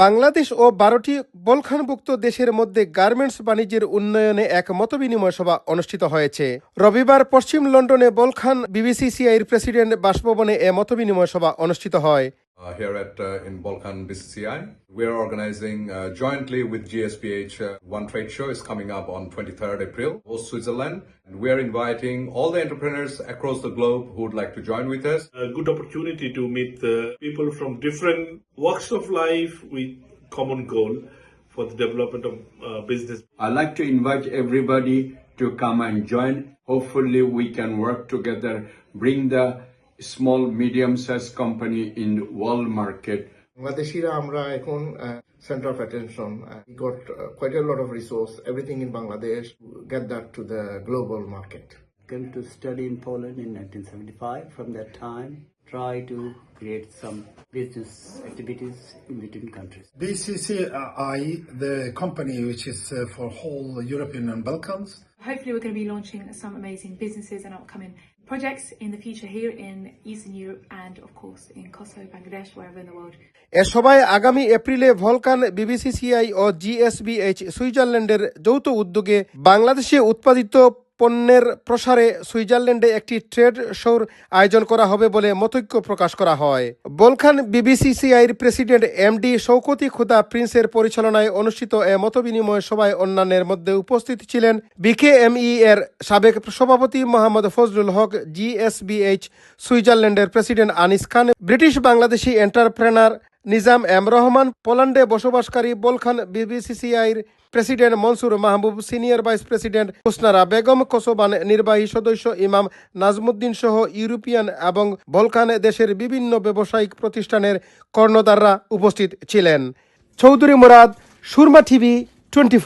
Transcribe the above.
বাংলাদেশ ও বারোটি বলখানভুক্ত দেশের মধ্যে গার্মেন্টস বাণিজ্যের উন্নয়নে এক মতবিনিময় সভা অনুষ্ঠিত হয়েছে। রবিবার পশ্চিম লন্ডনে বলখান বিবিসিসিআইর প্রেসিডেন্ট বাসভবনে এ মতবিনিময় সভা অনুষ্ঠিত হয়। Uh, here at uh, in Balkan BCCI. We are organizing uh, jointly with GSPH uh, One Trade Show is coming up on 23rd April, Davos, Switzerland. And we are inviting all the entrepreneurs across the globe who would like to join with us. a good opportunity to meet the people from different walks of life with common goal for the development of uh, business. I'd like to invite everybody to come and join. Hopefully, we can work together, bring the small, medium sized company in world market বাংলাদেশিরা আমরা এখন centre of attention got quite a lot of resource everything in bangladesh to get that to the global market came to study in Poland in 1975. From that time, try to create some business activities in between countries. BCCI, the company which is uh, for whole European and Balkans, Hopefully, we're going to be launching some amazing businesses and upcoming projects in the future here in Eastern Europe and, of course, in Kosovo, Bangladesh, wherever in the world. এ সভায় আগামী এপ্রিলে Vulcan BBCCI ও জিএসবিএইচ সুইজারল্যান্ডের যৌথ উদ্যোগে বাংলাদেশে উৎপাদিত পণ্যের প্রসারে সুইজারল্যান্ডে একটি ট্রেড শোর আয়োজন করা হবে বলে মতৈক্য প্রকাশ করা হয়। বলখান বিবিসিসিআইর প্রেসিডেন্ট এমডি শৌকতি খুদা প্রিন্সের পরিচালনায় অনুষ্ঠিত এ মতবিনিময় সভায় অন্যান্যের মধ্যে উপস্থিত ছিলেন বিকেএমই এর সাবেক সভাপতি মোহাম্মদ ফজলুল হক, জিএসবিএইচ সুইজারল্যান্ডের president Anis Khan, British Bangladeshi entrepreneur Nizam M Rahman, পোল্যান্ডে বসবাসকারী বলখান বিবিসিসিআইর president Mansur Mahbub, senior vice president Husnara Begum কোসোবান নির্বাহী সদস্য ইমাম নাজমুদ্দিন সহ ইউরোপিয়ান এবং বলকান দেশের বিভিন্ন ব্যবসায়িক প্রতিষ্ঠানের কর্ণধাররা উপস্থিত ছিলেন। Chowdhury Murad, Surma TV, twenty